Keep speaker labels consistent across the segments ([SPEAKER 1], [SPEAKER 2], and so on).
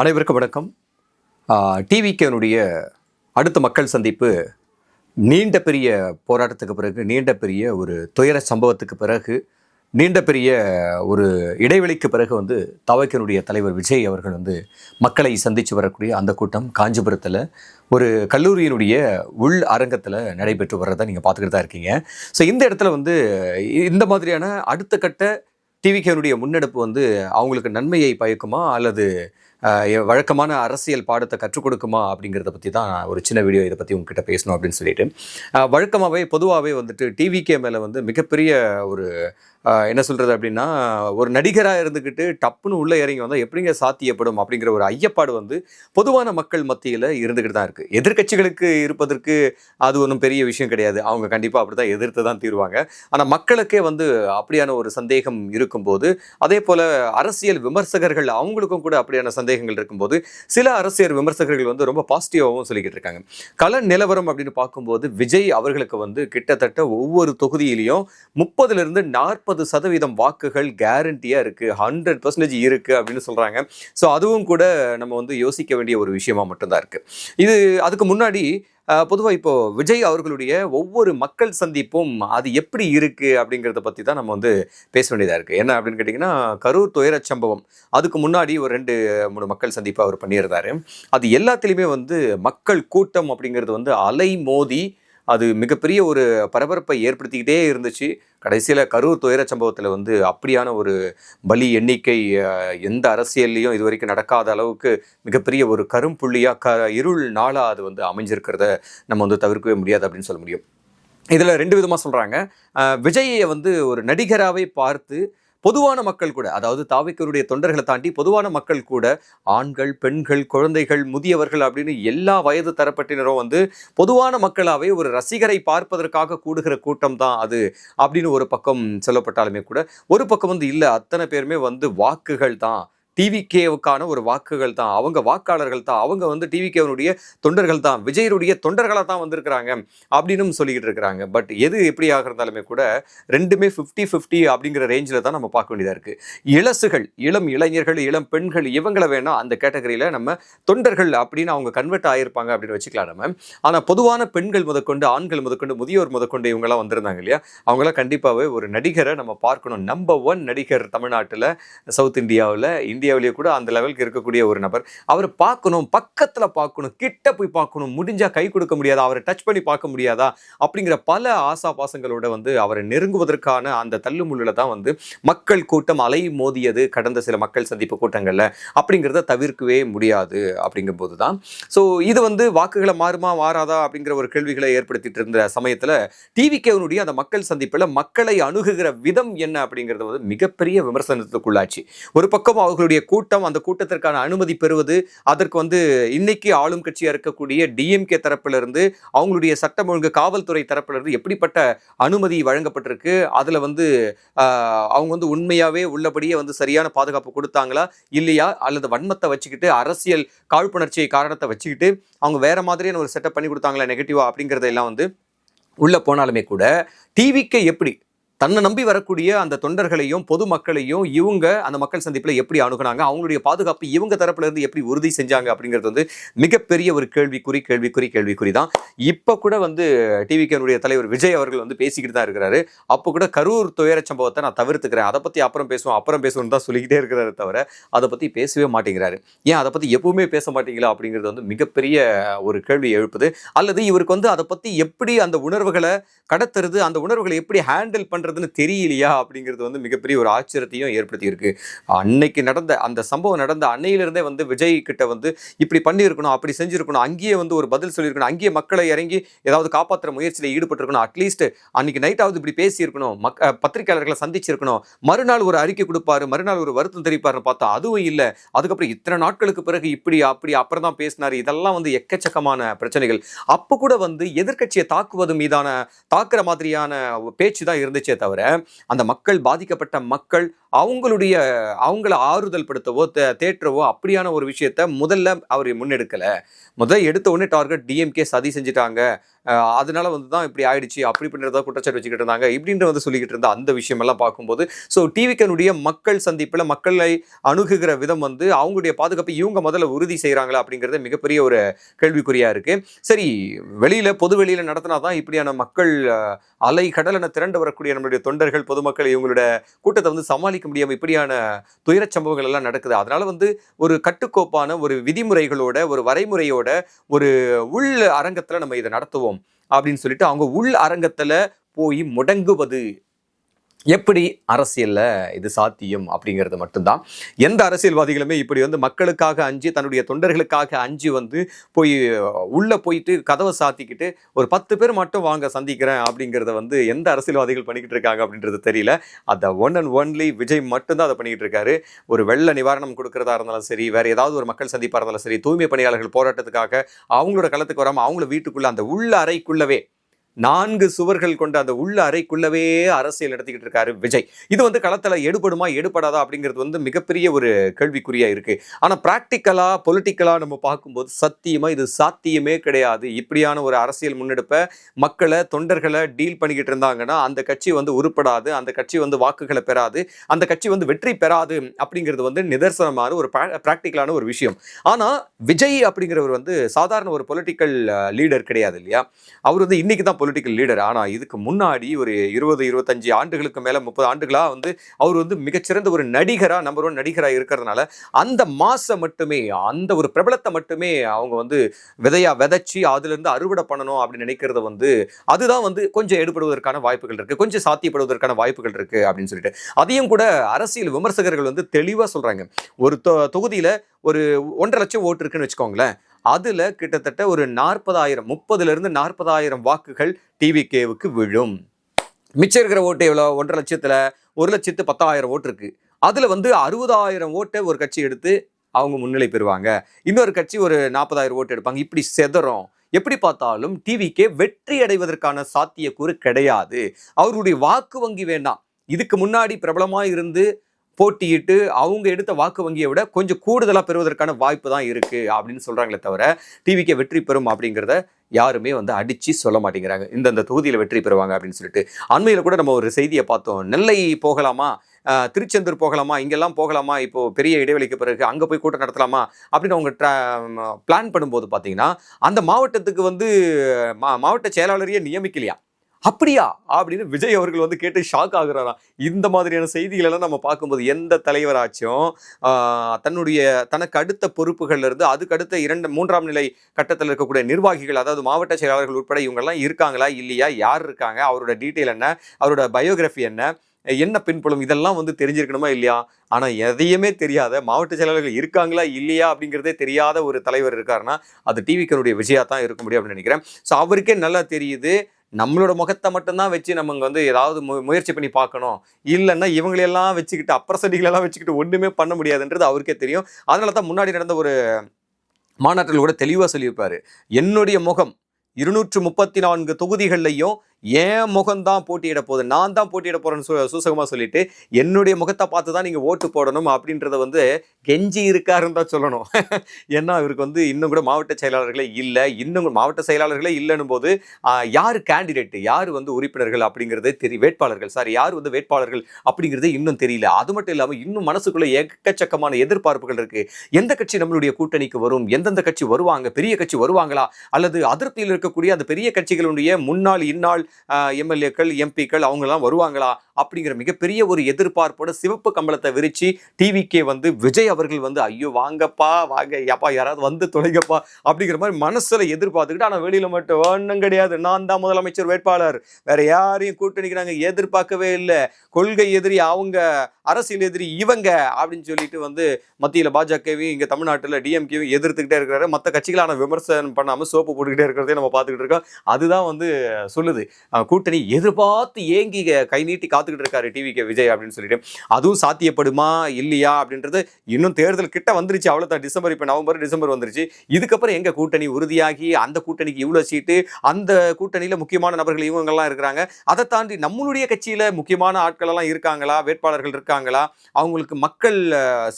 [SPEAKER 1] அனைவருக்கும் வணக்கம். டிவிக்கனுடைய அடுத்த மக்கள் சந்திப்பு நீண்ட பெரிய போராட்டத்துக்கு பிறகு நீண்ட பெரிய ஒரு துயர சம்பவத்துக்கு பிறகு நீண்ட பெரிய ஒரு இடைவெளிக்கு பிறகு வந்து தவக்கனுடைய தலைவர் விஜய் அவர்கள் வந்து மக்களை சந்தித்து வரக்கூடிய அந்த கூட்டம் காஞ்சிபுரத்தில் ஒரு கல்லூரியினுடைய உள் அரங்கத்தில் நடைபெற்று வர்றதை நீங்கள் பார்த்துக்கிட்டு தான் இருக்கீங்க. ஸோ இந்த இடத்துல வந்து இந்த மாதிரியான அடுத்த கட்ட டிவிக்கனுடைய முன்னெடுப்பு வந்து அவங்களுக்கு நன்மையை பயக்குமா அல்லது வழக்கமான அரசியல் பாடத்தை கற்றுக் கொடுக்குமா அப்படிங்கிறத பற்றி தான் ஒரு சின்ன வீடியோ இதை பற்றி உங்ககிட்ட பேசணும் அப்படின்னு சொல்லிட்டு. வழக்கமாகவே பொதுவாகவே வந்துட்டு டிவிகே மேலே வந்து மிகப்பெரிய ஒரு என்ன சொல்கிறது அப்படின்னா ஒரு நடிகராக இருந்துக்கிட்டு டப்புன்னு உள்ளே இறங்கி வந்தால் எப்படிங்க சாத்தியப்படும் அப்படிங்கிற ஒரு ஐயப்பாடு வந்து பொதுவான மக்கள் மத்தியில் இருந்துக்கிட்டு தான் இருக்குது எதிர்க்கட்சிகளுக்கு இருப்பதற்கு அது ஒன்றும் பெரிய விஷயம் கிடையாது. அவங்க கண்டிப்பாக அப்படி தான் எதிர்த்து தான் தீருவாங்க. ஆனால் மக்களுக்கே வந்து அப்படியான ஒரு சந்தேகம் இருக்கும்போது அதே போல் அரசியல் விமர்சகர்கள் அவங்களுக்கும் கூட அப்படியான சந்தேகம் சந்தேகங்கள் இருக்கும்போது சில அரசியல் விமர்சகர்கள் வந்து ரொம்ப பாசிட்டிவாகவும் சொல்லிக்கிட்டு இருக்காங்க. கள நிலவரம் அப்படின்னு பார்க்கும்போது விஜய் அவர்களுக்கு வந்து கிட்டத்தட்ட ஒவ்வொரு தொகுதியிலையும் முப்பதுலேருந்து நாற்பது சதவீதம் வாக்குகள் கேரண்டியாக இருக்குது ஹண்ட்ரட் பர்சன்டேஜ் இருக்குது அப்படின்னு சொல்கிறாங்க ஸோ அதுவும் கூட நம்ம வந்து யோசிக்க வேண்டிய ஒரு விஷயமா மட்டும்தான் இருக்குது இது அதுக்கு முன்னாடி பொதுவாக இப்போ விஜய் அவர்களுடைய ஒவ்வொரு மக்கள் சந்திப்பும் அது எப்படி இருக்கு அப்படிங்கிறத பற்றி தான் நம்ம வந்து பேச வேண்டியதாக இருக்குது என்ன அப்படின்னு கேட்டிங்கன்னா கரூர் துயரச் சம்பவம் அதுக்கு முன்னாடி ஒரு ரெண்டு மூணு மக்கள் சந்திப்பு அவர் பண்ணியிருந்தாரு. அது எல்லாத்துலேயுமே வந்து மக்கள் கூட்டம் அப்படிங்கிறது வந்து அலை மோதி அது மிகப்பெரிய ஒரு பரபரப்பை ஏற்படுத்திக்கிட்டே இருந்துச்சு. கடைசியில் கரூர் துயரச் சம்பவத்தில் வந்து அப்படியான ஒரு பலி எண்ணிக்கை எந்த அரசியல்லையும் இது வரைக்கும் நடக்காத அளவுக்கு மிகப்பெரிய ஒரு கரும்புள்ளியாக க இருள் நாளாக அது வந்து அமைஞ்சிருக்கிறத நம்ம வந்து தவிர்க்கவே முடியாது அப்படின்னு சொல்ல முடியும். இதில் ரெண்டு விதமாக சொல்கிறாங்க விஜயை வந்து ஒரு நடிகராகவே பார்த்து பொதுவான மக்கள் கூட அதாவது தாவிக்கருடைய தொண்டர்களை தாண்டி பொதுவான மக்கள் கூட ஆண்கள் பெண்கள் குழந்தைகள் முதியவர்கள் அப்படின்னு எல்லா வயது தரப்பட்டினரும் வந்து பொதுவான மக்களாவே ஒரு ரசிகரை பார்ப்பதற்காக கூடுகிற கூட்டம் தான் அது அப்படின்னு ஒரு பக்கம் சொல்லப்பட்டாலுமே கூட ஒரு பக்கம் வந்து இல்லை அத்தனை பேருமே வந்து வாக்குகள் தான். டிவிகேவுக்கான ஒரு வாக்குகள் தான். அவங்க வாக்காளர்கள் தான். அவங்க வந்து டிவிகேவனுடைய தொண்டர்கள் தான். விஜயருடைய தொண்டர்களாக தான் வந்திருக்கிறாங்க அப்படின்னு சொல்லிக்கிட்டு இருக்கிறாங்க. பட் எது எப்படி ஆக இருந்தாலுமே கூட ரெண்டுமே ஃபிஃப்டி ஃபிஃப்டி அப்படிங்கிற ரேஞ்சில் தான் நம்ம பார்க்க வேண்டியதாக இருக்குது இளசுகள் இளம் இளைஞர்கள் இளம் பெண்கள் இவங்களை வேணால் அந்த கேட்டகரியில் நம்ம தொண்டர்கள் அப்படின்னு அவங்க கன்வெர்ட் ஆகியிருப்பாங்க அப்படின்னு வச்சுக்கலாம் நம்ம. ஆனால் பொதுவான பெண்கள் முதற்கொண்டு ஆண்கள் முதற்கொண்டு முதியோர் முதற்கொண்டு இவங்கெல்லாம் வந்திருந்தாங்க இல்லையா? அவங்களாம் கண்டிப்பாகவே ஒரு நடிகரை நம்ம பார்க்கணும். நம்பர் ஒன் நடிகர் தமிழ்நாட்டில் சவுத் இந்தியாவில் இந்தியாவிலேயே கூட அந்த லெவலுக்கு இருக்கக்கூடிய ஒரு நபர். அவரை பார்க்கணும் பக்கத்தில் பார்க்கணும் கிட்ட போய் பார்க்கணும் முடிஞ்சா கை கொடுக்க முடியாதா அவரை டச் பண்ணி பார்க்க முடியாதா அப்படிங்கிற பல ஆசா பாசங்களோட வந்து அவரை நெருங்குவதற்கான அந்த தள்ளுமுள்ளில் தான் வந்து மக்கள் கூட்டம் அலை மோதியது கடந்த சில மக்கள் சந்திப்பு கூட்டங்களில். அப்படிங்கிறத தவிர்க்கவே முடியாது அப்படிங்கும்போது தான். ஸோ இது வந்து வாக்குகளை மாறுமா மாறாதா அப்படிங்கிற ஒரு கேள்விகளை ஏற்படுத்திட்டு இருந்த சமயத்தில் டிவிகேவனுடைய அந்த மக்கள் சந்திப்பில் மக்களை அணுகுகிற விதம் என்ன அப்படிங்கிறது வந்து மிகப்பெரிய விமர்சனத்துக்குள்ளாச்சு. ஒரு பக்கம் அவர்களுடைய கூட்டம் அந்த கூட்டத்திற்கான அனுமதி பெறுவது அதற்கு வந்து இன்னைக்கு ஆளும் கட்சியாக இருக்கக்கூடிய டிஎம்கே தரப்பிலிருந்து அவங்களுடைய சட்டம் ஒழுங்கு காவல்துறை தரப்பிலிருந்து எப்படிப்பட்ட அனுமதி வழங்கப்பட்டிருக்கு அதில் வந்து அவங்க வந்து உண்மையாகவே உள்ளபடியே வந்து சரியான பாதுகாப்பு கொடுத்தாங்களா இல்லையா அல்லது வன்மத்தை வச்சுக்கிட்டு அரசியல் காழ்ப்புணர்ச்சியை காரணத்தை வச்சுக்கிட்டு அவங்க வேற மாதிரியான ஒரு செட்டப் பண்ணி கொடுத்தாங்களா நெகட்டிவா அப்படிங்கிறதெல்லாம் வந்து உள்ளே போனாலுமே கூட டிவிக்கு எப்படி தன்னை நம்பி வரக்கூடிய அந்த தொண்டர்களையும் பொதுமக்களையும் இவங்க அந்த மக்கள் சந்திப்பில் எப்படி அணுகுனாங்க? அவங்களுடைய பாதுகாப்பு இவங்க தரப்புல இருந்து எப்படி உறுதி செஞ்சாங்க? அப்படிங்கிறது வந்து மிகப்பெரிய ஒரு கேள்விக்குறி கேள்விக்குறி கேள்விக்குறி தான். இப்போ கூட வந்து டிவிகேனுடைய தலைவர் விஜய் அவர்கள் வந்து பேசிக்கிட்டு தான் இருக்கிறாரு. அப்போ கூட கரூர் துயர சம்பவத்தை நான் தவிர்த்துக்கிறேன். அதை பற்றி அப்புறம் பேசுவோம் அப்புறம் பேசுவோம் தான் சொல்லிக்கிட்டே இருக்கிறாரு தவிர அதை பற்றி பேசவே மாட்டேங்கிறாரு. ஏன் அதை பற்றி எப்பவுமே பேச மாட்டீங்களா? அப்படிங்கிறது வந்து மிகப்பெரிய ஒரு கேள்வி எழுப்புது. அல்லது இவருக்கு வந்து அதை பற்றி எப்படி அந்த உணர்வுகளை கடத்துறது அந்த உணர்வுகளை எப்படி ஹேண்டில் பண்ணுறதுன்னு தெரியலையா அப்படிங்கிறது வந்து மிகப்பெரிய ஒரு ஆச்சரியத்தையும் ஏற்படுத்தி இருக்கு அன்னைக்கு நடந்த அந்த சம்பவம் நடந்த அன்னையிலிருந்தே வந்து விஜய் கிட்ட வந்து இப்படி பண்ணியிருக்கணும் அப்படி செஞ்சுருக்கணும் அங்கேயே வந்து ஒரு பதில் சொல்லியிருக்கணும் அங்கேயே மக்களை இறங்கி ஏதாவது காப்பாற்றுற முயற்சியில் ஈடுபட்டிருக்கணும் அட்லீஸ்ட் அன்னைக்கு நைட்டாவது இப்படி பேசியிருக்கணும் மக் பத்திரிகையாளர்களை பத்திரிக்கையாளர்களை சந்திச்சிருக்கணும் மறுநாள் ஒரு அறிக்கை கொடுப்பாரு மறுநாள் ஒரு வருத்தம் தெரிவிப்பாருன்னு பார்த்தா அதுவும் இல்லை. அதுக்கப்புறம் இத்தனை நாட்களுக்கு பிறகு இப்படி அப்படி அப்புறம் தான் பேசினாரு. இதெல்லாம் வந்து எக்கச்சக்கமான பிரச்சனைகள். அப்போ கூட வந்து எதிர்க்கட்சியை தாக்குவது மீதான தாக்குற மாதிரியான பேச்சு தான் இருந்துச்சே தவிர அந்த மக்கள் பாதிக்கப்பட்ட மக்கள் அவங்களுடைய அவங்கள ஆறுதல் படுத்தவோ தே- தேற்றவோ அப்படியான ஒரு விஷயத்த முதல்ல அவர் முன்னெடுக்கலை. முதல்ல எடுத்த உடனே டார்கெட் டிஎம்கே சதி செஞ்சுட்டாங்க. அதனால வந்து தான் இப்படி ஆயிடுச்சு. அப்படி பண்ணுறதா குற்றச்சாட்டு வச்சுக்கிட்டு இருந்தாங்க. இப்படின்ற வந்து சொல்லிக்கிட்டு இருந்த அந்த விஷயமெல்லாம் பார்க்கும்போது ஸோ டிவிக்கனுடைய மக்கள் சந்திப்பில் மக்களை அணுகுகிற விதம் வந்து அவங்களுடைய பாதுகாப்பை இவங்க முதல்ல உறுதி செய்கிறாங்களா அப்படிங்கிறது மிகப்பெரிய ஒரு கேள்விக்குறியாக இருக்குது சரி வெளியில் பொது வெளியில் நடத்தினா தான் இப்படியான மக்கள் அலை கடலென திரண்டு வரக்கூடிய நம்மளுடைய தொண்டர்கள் பொதுமக்கள் இவங்களோட கூட்டத்தை வந்து சமாளிக்க முடியாம இப்படியான துயரச் சம்பவங்கள் எல்லாம் நடக்குது. அதனால வந்து ஒரு கட்டுக்கோப்பான ஒரு விதிமுறைகளோட ஒரு வரைமுறையோட ஒரு உள் அரங்கத்துல நம்ம இதை நடத்துவோம் அப்படின்னு சொல்லிட்டு அவங்க உள் அரங்கத்துல போய் முடங்குவது எப்படி அரசியலில் இது சாத்தியம் அப்படிங்கிறது மட்டும்தான். எந்த அரசியல்வாதிகளுமே இப்படி வந்து மக்களுக்காக அஞ்சு தன்னுடைய தொண்டர்களுக்காக அஞ்சு வந்து போய் உள்ளே போயிட்டு கதவை சாத்திக்கிட்டு ஒரு பத்து பேர் மட்டும் வாங்க சந்திக்கிறேன் அப்படிங்கிறத வந்து எந்த அரசியல்வாதிகள் பண்ணிக்கிட்டு இருக்காங்க அப்படின்றது தெரியல. அதை ஒன் அண்ட் ஒன்லி விஜய் மட்டும்தான் அதை பண்ணிக்கிட்டு இருக்காரு. ஒரு வெள்ள நிவாரணம் கொடுக்கறதா இருந்தாலும் சரி வேறு ஏதாவது ஒரு மக்கள் சந்திப்பாக இருந்தாலும் சரி தூய்மை பணியாளர்கள் போராட்டத்துக்காக அவங்களோட களத்துக்கு வராமல் அவங்கள வீட்டுக்குள்ளே அந்த உள்ள அறைக்குள்ளவே நான்கு சுவர்கள் கொண்ட அந்த உள்ள அறைக்குள்ளவே அரசியல் நடத்திக்கிட்டு இருக்காரு விஜய். இது வந்து களத்தில் எடுபடுமா எடுபடாதா அப்படிங்கிறது வந்து மிகப்பெரிய ஒரு கேள்விக்குறியா இருக்கு. ஆனால் ப்ராக்டிக்கலாக பொலிட்டிக்கலா நம்ம பார்க்கும்போது சத்தியமா இது சாத்தியமே கிடையாது. இப்படியான ஒரு அரசியல் முன்னெடுப்பை மக்களை தொண்டர்களை டீல் பண்ணிக்கிட்டு இருந்தாங்கன்னா அந்த கட்சி வந்து உருப்படாது அந்த கட்சி வந்து வாக்குகளை பெறாது அந்த கட்சி வந்து வெற்றி பெறாது அப்படிங்கிறது வந்து நிதர்சனமான ஒரு ப்ராக்டிக்கலான ஒரு விஷயம். ஆனால் விஜய் அப்படிங்கிறவர் வந்து சாதாரண ஒரு பொலிட்டிக்கல் லீடர் கிடையாது இல்லையா? அவர் வந்து இன்னைக்கு தான் பொலிட்டிக்கல் லீடர் ஆனால் இதுக்கு முன்னாடி ஒரு இருபது இருபத்தஞ்சு ஆண்டுகளுக்கு மேலே முப்பது ஆண்டுகளாக வந்து அவர் வந்து மிகச்சிறந்த ஒரு நடிகராக நம்பர் ஒன் நடிகராக இருக்கிறதுனால அந்த மாசை மட்டுமே அந்த ஒரு பிரபலத்தை மட்டுமே அவங்க வந்து விதையாக விதைச்சி அதுலேருந்து அறுவடை பண்ணணும் அப்படின்னு நினைக்கிறது வந்து அதுதான் வந்து கொஞ்சம் எடுபடுவதற்கான வாய்ப்புகள் இருக்குது கொஞ்சம் சாத்தியப்படுவதற்கான வாய்ப்புகள் இருக்குது அப்படின்னு சொல்லிட்டு. அதையும் கூட அரசியல் விமர்சகர்கள் வந்து தெளிவாக சொல்கிறாங்க ஒரு தொ- ஒரு ஒன்றரை லட்சம் ஓட்டு இருக்குன்னு வச்சுக்கோங்களேன். அதில் கிட்டத்தட்ட ஒரு நாற்பதாயிரம் முப்பதுலேருந்து நாற்பதாயிரம் வாக்குகள் டிவிகேவுக்கு விழும். மிச்சம் இருக்கிற ஓட்டு எவ்வளோ? ஒன்றரை லட்சத்தில் ஒரு லட்சத்து பத்தாயிரம் ஓட்டு இருக்குது அதில் வந்து அறுபதாயிரம் ஓட்டை ஒரு கட்சி எடுத்து அவங்க முன்னிலை பெறுவாங்க. இன்னொரு கட்சி ஒரு நாற்பதாயிரம் ஓட்டு எடுப்பாங்க. இப்படி செதறும். எப்படி பார்த்தாலும் டிவிக்கே வெற்றி அடைவதற்கான சாத்தியக்கூறு கிடையாது. அவருடைய வாக்கு வங்கி வேண்டாம். இதுக்கு முன்னாடி பிரபலமாக இருந்து போட்டியிட்டு அவங்க எடுத்த வாக்கு வங்கியை விட கொஞ்சம் கூடுதலாக பெறுவதற்கான வாய்ப்பு தான் இருக்குது அப்படின்னு சொல்கிறாங்களே தவிர டிவிக்கு வெற்றி பெறும் அப்படிங்கிறத யாருமே வந்து அடிச்சு சொல்ல மாட்டேங்கிறாங்க. இந்தந்த தொகுதியில் வெற்றி பெறுவாங்க அப்படின்னு சொல்லிட்டு. அண்மையில் கூட நம்ம ஒரு செய்தியை பார்த்தோம். நெல்லை போகலாமா? திருச்செந்தூர் போகலாமா? இங்கெல்லாம் போகலாமா? இப்போ பெரிய இடைவெளிக்கு பிறகு அங்கே போய் கூட்டம் நடத்தலாமா? அப்படின்னு அவங்க பிளான் பண்ணும்போது பார்த்தீங்கன்னா அந்த மாவட்டத்துக்கு வந்து மா- மாவட்ட செயலாளரையே நியமிக்கலையா? அப்படியா? அப்படின்னு விஜய் அவர்கள் வந்து கேட்டு ஷாக் ஆகுறாராம். இந்த மாதிரியான செய்திகள் எல்லாம் நம்ம பார்க்கும்போது எந்த தலைவராச்சும் தன்னுடைய தனக்கு அடுத்த பொறுப்புகள்ல இருந்து அதுக்கு அடுத்த இரண்டு மூன்றாம் நிலை கட்டத்தில் இருக்கக்கூடிய நிர்வாகிகள் அதாவது மாவட்ட செயலாளர்கள் உட்பட இவங்கெல்லாம் இருக்காங்களா இல்லையா யார் இருக்காங்க அவரோட டீட்டெயில் என்ன அவரோட பயோகிராஃபி என்ன என்ன பின்புலம் இதெல்லாம் வந்து தெரிஞ்சிருக்கணுமா இல்லையா? ஆனால் எதையுமே தெரியாத மாவட்ட செயலாளர்கள் இருக்காங்களா இல்லையா அப்படிங்கிறதே தெரியாத ஒரு தலைவர் இருக்காருன்னா அது டிவிக்கனுடைய விஜயா தான் இருக்க முடியும் அப்படின்னு நினைக்கிறேன். ஸோ அவருக்கே நல்லா தெரியுது நம்மளோட முகத்தை மட்டும்தான் வச்சு நம்ம வந்து ஏதாவது மு- முயற்சி பண்ணி பார்க்கணும். இல்லைன்னா இவங்களையெல்லாம் வச்சுக்கிட்டு அப்புறசடிகளெல்லாம் வச்சுக்கிட்டு ஒன்றுமே பண்ண முடியாதுன்றது அவருக்கே தெரியும். அதனால தான் முன்னாடி நடந்த ஒரு மாநாட்டில் கூட தெளிவாக சொல்லியிருப்பார். என்னுடைய முகம் இருநூற்று முப்பத்தி நான்கு தொகுதிகள்லையும் என் முகம்தான் போட்டியிட போகுது. நான் தான் போட்டியிட போகிறேன்னு சு சூசகமாக சொல்லிட்டு என்னுடைய முகத்தை பார்த்து தான் நீங்கள் ஓட்டு போடணும் அப்படின்றத வந்து கெஞ்சி இருக்காருன்னு தான் சொல்லணும். ஏன்னா இவருக்கு வந்து இன்னும் கூட மாவட்ட செயலாளர்களே இல்லை. இன்னும் மாவட்ட செயலாளர்களே இல்லைன்னும் போது யார் கேண்டிடேட் யார் வந்து உறுப்பினர்கள் அப்படிங்கிறதே தெரி வேட்பாளர்கள் சாரி யார் வந்து வேட்பாளர்கள் அப்படிங்கிறதே இன்னும் தெரியல. அது மட்டும் இல்லாமல் இன்னும் மனசுக்குள்ளே எக்கச்சக்கமான எதிர்பார்ப்புகள் இருக்குது எந்த கட்சி நம்மளுடைய கூட்டணிக்கு வரும்? எந்தெந்த கட்சி வருவாங்க? பெரிய கட்சி வருவாங்களா? அல்லது அதிருப்தியில் இருக்கக்கூடிய அந்த பெரிய கட்சிகளுடைய முன்னாள் இந்நாள் எம்எல்ஏக்கள் எம்பிக்கள் அவங்கெல்லாம் வருவாங்களா? அப்படிங்கிற மிகப்பெரிய ஒரு எதிர்பார்ப்போட சிவப்பு கம்பளத்தை விரிச்சு டிவிக்கே வந்து விஜய் அவர்கள் வந்து ஐயோ வாங்கப்பா வாங்க ஏப்பா யாராவது வந்து தொலைங்கப்பா அப்படிங்கிற மாதிரி மனசில் எதிர்பார்த்துக்கிட்டு ஆனால் வெளியில் மட்டும் ஒன்றும் கிடையாது. நான் தான் முதலமைச்சர் வேட்பாளர். வேற யாரையும் கூட்டணிக்கிறாங்க எதிர்பார்க்கவே இல்லை. கொள்கை எதிரி அவங்க அரசியல் எதிரி இவங்க அப்படின்னு சொல்லிட்டு வந்து மத்தியில் பாஜகவையும் இங்கே தமிழ்நாட்டில் டிஎம்கேவும் எதிர்த்துக்கிட்டே இருக்கிறாரு. மற்ற கட்சிகளான விமர்சனம் பண்ணாமல் சோப்பு போட்டுக்கிட்டே இருக்கிறதே நம்ம பார்த்துக்கிட்டு இருக்கோம். அதுதான் வந்து சொல்லுது. கூட்டணி எதிர்பார்த்து ஏங்கி கை நீட்டி காத்து காத்துக்கிட்டு இருக்காரு டிவிகே விஜய் அப்படின்னு சொல்லிட்டு. அதுவும் சாத்தியப்படுமா? இல்லையா? அப்படின்றது இன்னும் தேர்தல் கிட்ட வந்துருச்சு. அவ்வளோதான் டிசம்பர் இப்போ நவம்பர் டிசம்பர் வந்துருச்சு. இதுக்கப்புறம் எங்கள் கூட்டணி உறுதியாகி அந்த கூட்டணிக்கு இவ்வளோ சீட்டு அந்த கூட்டணியில் முக்கியமான நபர்கள் இவங்கெல்லாம் இருக்கிறாங்க. அதை தாண்டி நம்மளுடைய கட்சியில் முக்கியமான ஆட்களெல்லாம் இருக்காங்களா? வேட்பாளர்கள் இருக்காங்களா? அவங்களுக்கு மக்கள்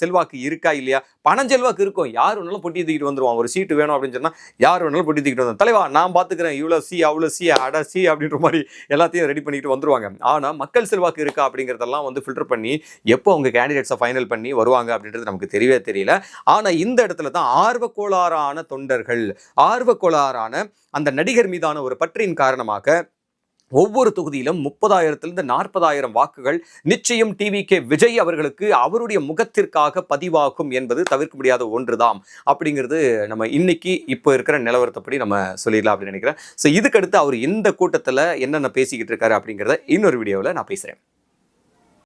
[SPEAKER 1] செல்வாக்கு இருக்கா இல்லையா? பணம் செல்வாக்கு இருக்கும். யார் வேணாலும் பொட்டி தூக்கிட்டு வந்துருவான். ஒரு சீட்டு வேணும் அப்படின்னு சொன்னால் யார் வேணாலும் பொட்டி தூக்கிட்டு வந்து தலைவா நான் பார்த்துக்கிறேன். இவ்வளோ சி அவ்வளோ சி அட சி அப்படின்ற மாதிரி எல்லாத்தையும் ரெடி பண்ணிட்டு வந்துருவாங்க. ஆனால் மக்கள் செல்வாக்கு இருக்கா அப்படிங்கிறதெல்லாம் வந்து ஃபில்டர் பண்ணி எப்போ அவங்க கேண்டிடேட்ஸை ஃபைனல் பண்ணி வருவாங்க அப்படின்றது நமக்கு தெரியவே தெரியல. ஆனா இந்த இடத்துல தான் ஆர்வக்கோளாறான தொண்டர்கள் ஆர்வக்கோளாறான அந்த நடிகர் மீதான ஒரு பற்றின் காரணமாக ஒவ்வொரு தொகுதியிலும் முப்பதாயிரத்திலிருந்து நாற்பதாயிரம் வாக்குகள் நிச்சயம் டிவி கே விஜய் அவர்களுக்கு அவருடைய முகத்திற்காக பதிவாகும் என்பது தவிர்க்க முடியாத ஒன்றுதாம் அப்படிங்கிறது நம்ம இன்னைக்கு இப்போ இருக்கிற நிலவரத்தைப்படி நம்ம சொல்லிடலாம் அப்படின்னு நினைக்கிறேன். ஸோ இதுக்கடுத்து அவர் இந்த கூட்டத்தில் என்னென்ன பேசிக்கிட்டு இருக்காரு அப்படிங்கிறத இன்னொரு வீடியோவில் நான் பேசுகிறேன்